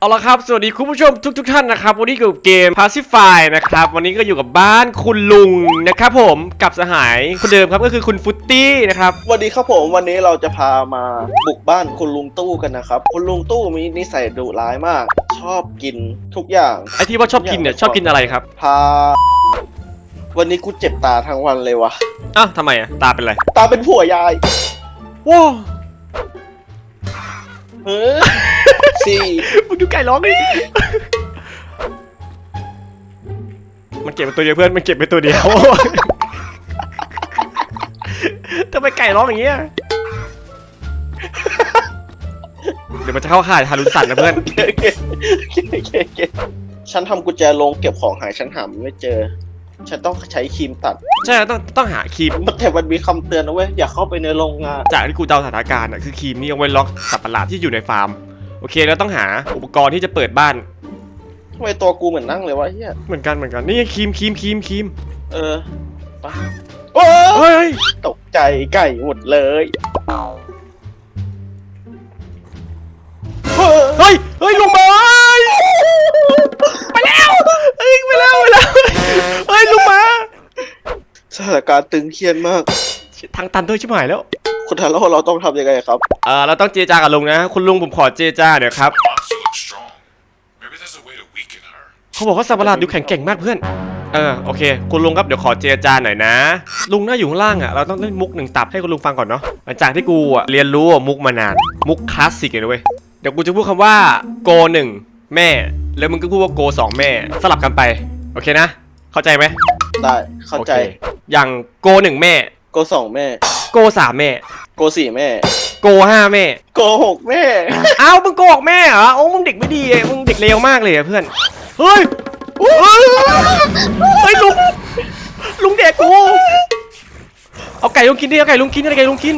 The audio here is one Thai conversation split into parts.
เอาละครับสวัสดีคุณผู้ชมทุกๆทท่านนะครับ วันนี้อยู่กับเกม Pacify นะครับ วันนี้ก็อยู่กับบ้านคุณลุงนะครับผมกับสหายคนเดิมครับก็คือคุณฟุตตี้นะครับสวัสดีครับผมวันนี้เราจะพามาบุกบ้านคุณลุงตู้กันนะครับ คุณลุงตู้มีนิสัยดุร้ายมาก ชอบกินทุกอย่างไอที่ว่าชอบกินเนี่ยชอบกินอะไรครับ พา วันนี้กูเจ็บตาทั้งวันเลยวะอ้าวทำไมอะตาเป็นไรตาเป็นผัวยายว้าวเฮ้ย สี่มึงดูไก่ร้องดิมันเก็บเป็นตัวเดียวเพื่อน มันเก็บเป็นตัวเดียวทำไมไก่ร้องอย่างเงี้ย เดี๋ยวมันจะเข้าข่ายทารุณสัตว์นะเพื่อนโอเคโอเคโอเคโอเคโอเคฉันทำกุญแจลงเก็บของหายฉันหามันไม่เจอ ฉันต้องใช้ครีมตัด ใช่ต้องต้องหาครีม แต่มันมีคำเตือนนะเว้ย อย่าเข้าไปในโรงงาน จากที่กูเดาสถานการณ์อะคือครีมนี่เอาไว้ล็อกสัตว์ประหลาดที่อยู่ในฟาร์มโอ เคแล้วต้องหาอุปกรณ์ที่จะเปิดบ้าน ทำไมตัวกูเหมือนนั่งเลยวะเฮียเหมือนกันเหมือนกันนี่ไงครีมครีมครีมครีมเออไปโอ้เฮ้ยเฮ้ยตกใจไก่หมดเลยเฮ้ยเฮ้ยเฮ้ยลงมาไปแล้วเฮ้ยไปแล้วไปแล้วเฮ้ยลงมาสถานการณ์ตึงเครียดมาก ทางตันด้วยชิบหายแล้ว คุณทาโร่เราต้องทำยังไงครับ เออเราต้องเจรจากับลุงนะ คุณลุงผมขอเจรจาเดี๋ยวครับ Monster looks strong. Maybe there's a way to weaken her. เขาบอกว่าสัตว์ประหลาดดูแข็งแกร่งมากเพื่อน เออโอเค คุณลุงครับเดี๋ยวขอเจรจาหน่อยนะ ลุงน่าอยู่ข้างล่างอะเราต้องเล่นมุกหนึ่งตับให้คุณลุงฟังก่อนเนาะหลังจากที่กูอะเรียนรู้มุกมานานมุกคลาสสิกเลยนะเว้ยเดี๋ยวกูจะพูดคำว่าโกหนึ่งแม่ แล้วมึงก็พูดว่าโกสองแม่ สลับกันไปโอเคนะ เข้าใจไหมได้เข้าใจโอคอย่างโกหนึ่งแม่ โกสองแม่ โกสามแม่ โกสี่แม่ โกห้าแม่ โกหกแม่ เอ้ามึงโกหกแม่เหรอโอ้มึงเด็กไม่ดีอะมึงเด็กเลวมากเลยอะเพื่อน เฮ้ยเฮ้ยเฮ้ยลุงลุงเด็กกู เอาไก่ลุงกินดิเอาไก่ลุงกินเอาไก่ลุงกิน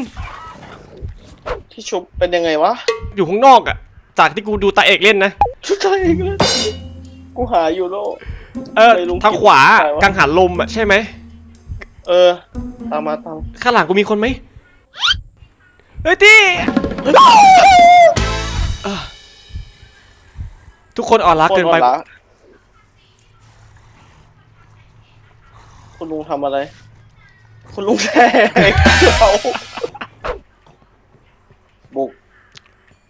ที่ชุบเป็นยังไงวะอยู่ข้างนอกอะจากที่กูดูตาเอกเล่นนะ ชุดใจอีกแล้วกูหาอยู่โล เออไก่ลุงกินทางขวาใครวะ กังหันลมอะใช่ไหม เออ ตามมาตามข้างหลังกูมีคนไหมเฮ้ยตี้เออทุกคนอ่อนล้าเกินไปคละคุณลุงทำอะไร คุณลุงแทงเขาบุก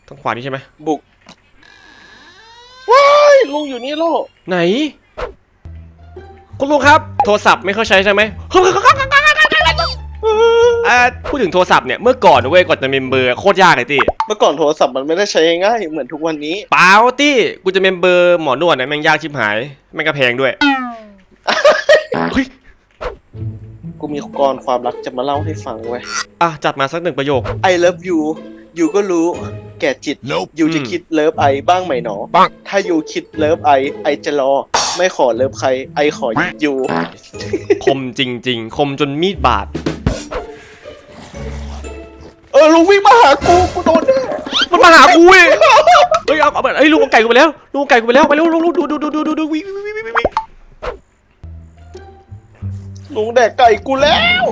ทางขวานี่ใช่ไหมบุก ว้ายลุงอยู่นี่โลไหน คุณลุงครับ โทรศัพท์ไม่เข้าใช้ใช่ไหม อ่าพูดถึงโทรศัพท์เนี่ยเมื่อก่อนนะเว้ยก่อนจะเมมเบอร์โคตรยากเลยตี้เมื่อก่อนโทรศัพท์มันไม่ได้ใช้ง่ายเหมือนทุกวันนี้ เปล่าตี้กูจะเมมเบอร์หมอนวดเนี่ยแม่งยากชิบหายแม่งก็แพงด้วยเฮ้ยกูมีกรความรักจะมาเล่าให้ฟังเว้ยอะจัดมาสักหนึ่งประโยค I love you ยูก็รู้ แก่จิต Nope. ยูจะอืมคิดเลิฟไอบ้างไหมหนอบ้างถ้ายูคิดเลิฟไอไอจะรอ ไม่ขอเลิฟใคร ไอขอยูคมจริง ๆ คมจนมีดบาดเออ ลุงวิ่งมาหากูกูโดนแน่มันมาหากูเว้ยเฮ้ยเอาเอาเฮ้ยลุงเอาไก่กูไปแล้วลุงเอาไก่กูไปแล้วไปเร็วลุงลุงดูดูดูดูดูดูวิ่งวิ่งวิ่งวิ่งวิ่งลุงแดกไก่กูแล้ว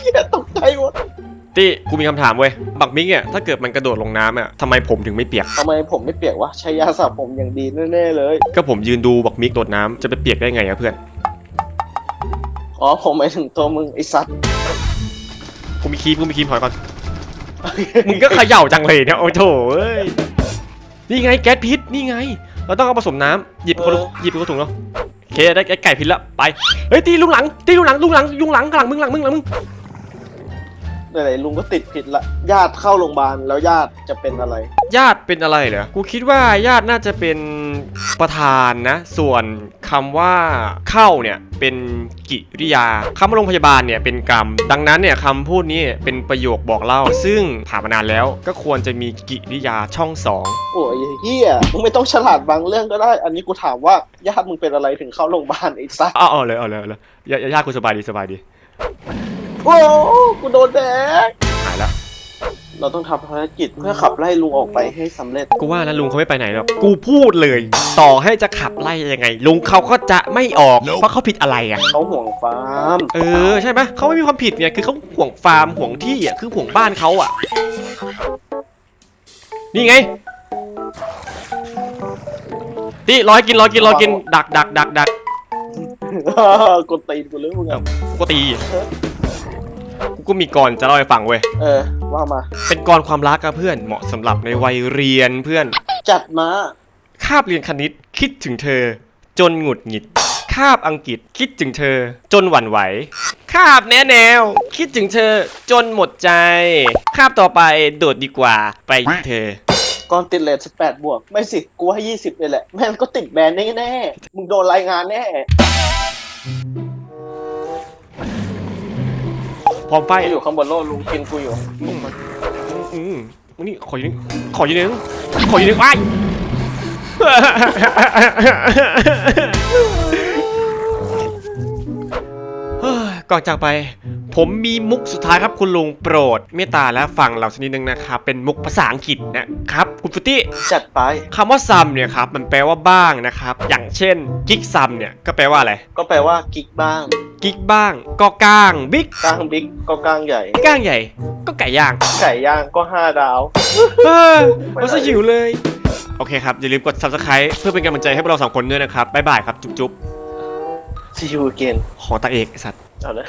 เหี้ยตกใจหมดตี้กูมีคำถามเว้ยบักมิกเนี่ยถ้าเกิดมันกระโดดลงน้ำอะทำไมผมถึงไม่เปียก ทำไมผมไม่เปียกวะใช้ยาสระผมอย่างดีแน่ๆเลย ก็ผมยืนดูบักมิกโดดน้ำจะไปเปียกได้ไงอะเพื่อน อ๋อผมหมายถึงตัวมึงไอสัตว์ กูมีครีมกูมีครีมถอยก่อน มึงก็เขย่าจังเลยเนี่ยโอ้โถเอ้ย นี่ไงแก๊สพิษ นี่ไง เราต้องเอาผสมน้ำหยิบคนละหยิบคนละถุงเนาะโอเคได้ไก่พิษละ ไป เฮ้ยตีลุงหลัง ตีลุงหลังลุงหลังลุงหลังหลังมึงหลังมึงหลังมึง ไหนๆลุงก็ติดผิดละญาติเข้าโรงพยาบาลแล้วญาติจะเป็นอะไร ญาติเป็นอะไรเหรอ กูคิดว่าญาติน่าจะเป็นประธานนะ ส่วนคำว่าเข้าเนี่ยเป็นกิริยาคำว่าโรงพยาบาลเนี่ยเป็นกรรม ดังนั้นเนี่ยคำพูดนี้เป็นประโยคบอกเล่า ซึ่งผ่านมานานแล้วก็ควรจะมีกิริยาช่องสองโอ้ยเฮียมึงไม่ต้องฉลาดบางเรื่องก็ได้ อันนี้กูถามว่าญาติมึงเป็นอะไรถึงเข้าโรงพยาบาลไอ้สัสเอาเอาเลยเอาเลยเอาเลยญาญาติกูสบายดีสบายดี โอ้กูโดนแดกหายแล้วเราต้องทำภารกิจเพื่อขับไล่ลุงออกไปให้สำเร็จ กูว่านะลุงเขาไม่ไปไหนหรอก กูพูดเลย ต่อให้จะขับไล่ยังไง ลุงเขาก็จะไม่ออก เพราะเขาผิดอะไรอะ เขาห่วงฟาร์ม เออใช่ไหมเขาไม่มีความผิดไง คือเขาห่วงฟาร์มห่วงที่อะ คือห่วงบ้านเขาอะ นี่ไงที่รอให้กินรอกินรอกิน ดักดักดักดักกดตีนกูเลยมึงอะกูก็ตี กูก็มีกรจะเล่าให้ฟังเว้ย เออ ว่ามา เป็นกรความรักอะเพื่อน เหมาะสำหรับในวัยเรียนเพื่อน จัดมา คาบเรียนคณิตคิดถึงเธอ จนหงุดหงิด คาบอังกฤษคิดถึงเธอ จนหวั่นไหว คาบแนแนว คิดถึงเธอ จนหมดใจ คาบต่อไปโดดดีกว่าไปเธอ ก่อนติดเลทสิบแปดบวก ไม่สิ กูให้ยี่สิบเลยแหละ แม่งก็ติดแบนแน่ๆมึงโดนรายงานแน่ พร้อมไฟไปอยู่ข้างบนโลกลุงกินกูอยู่อืมอืมมึงนี่ขออยู่นึงขออยู่นึงขออยู่นึงว้ายเฮ้ยก่อนจากไป ผมมีมุกสุดท้ายครับคุณลุงโปรด เมตตาและฟังเราสักนิดนึงนะครับ เป็นมุกภาษาอังกฤษนะครับ คุณฟุตตี้จัดไปคำว่าซัมเนี่ยครับ มันแปลว่าบ้างนะครับ อย่างเช่น กิ๊กซัมเนี่ยก็แปลว่าอะไร ก็แปลว่ากิ๊กบ้าง กิ๊กบ้างก็ก้างบิ๊กกลางบิ๊กก็กลางใหญ่ ก้างใหญ่ ก็ไก่ย่าง ไก่ย่างก็ห้าดาว เออเราซะหิวเลย โอเคครับ อย่าลืมกด subscribe เพื่อเป็นกำลังใจให้พวกเราสองคนด้วยนะครับ บ๊ายบายครับ จุ๊บ see you again ๆ ของตาเอกไอ้สัตว์ เอาเลย